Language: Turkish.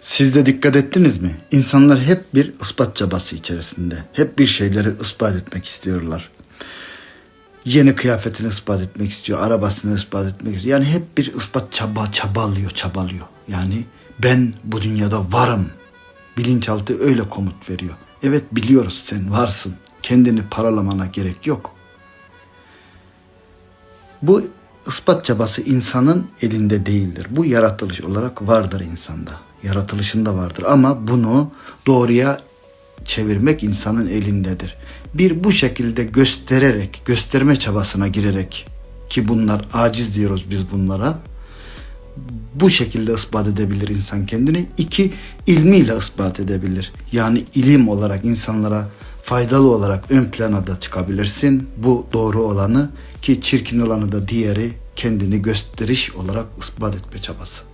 Siz de dikkat ettiniz mi? İnsanlar hep bir ispat çabası içerisinde. Hep bir şeyleri ispat etmek istiyorlar. Yeni kıyafetini ispat etmek istiyor, arabasını ispat etmek istiyor. Yani hep bir ispat çaba çabalıyor, çabalıyor. Yani ben bu dünyada varım. Bilinçaltı öyle komut veriyor. Evet biliyoruz sen varsın. Kendini paralamana gerek yok. Bu ispat çabası insanın elinde değildir. Bu yaratılış olarak vardır insanda. Yaratılışında vardır ama bunu doğruya çevirmek insanın elindedir. Bir bu şekilde göstererek, gösterme çabasına girerek ki bunlar aciz diyoruz biz bunlara. Bu şekilde ispat edebilir insan kendini. İki, ilmiyle ispat edebilir. Yani ilim olarak insanlara faydalı olarak ön plana da çıkabilirsin. Bu doğru olanı ki çirkin olanı da diğeri kendini gösteriş olarak ispat etme çabası.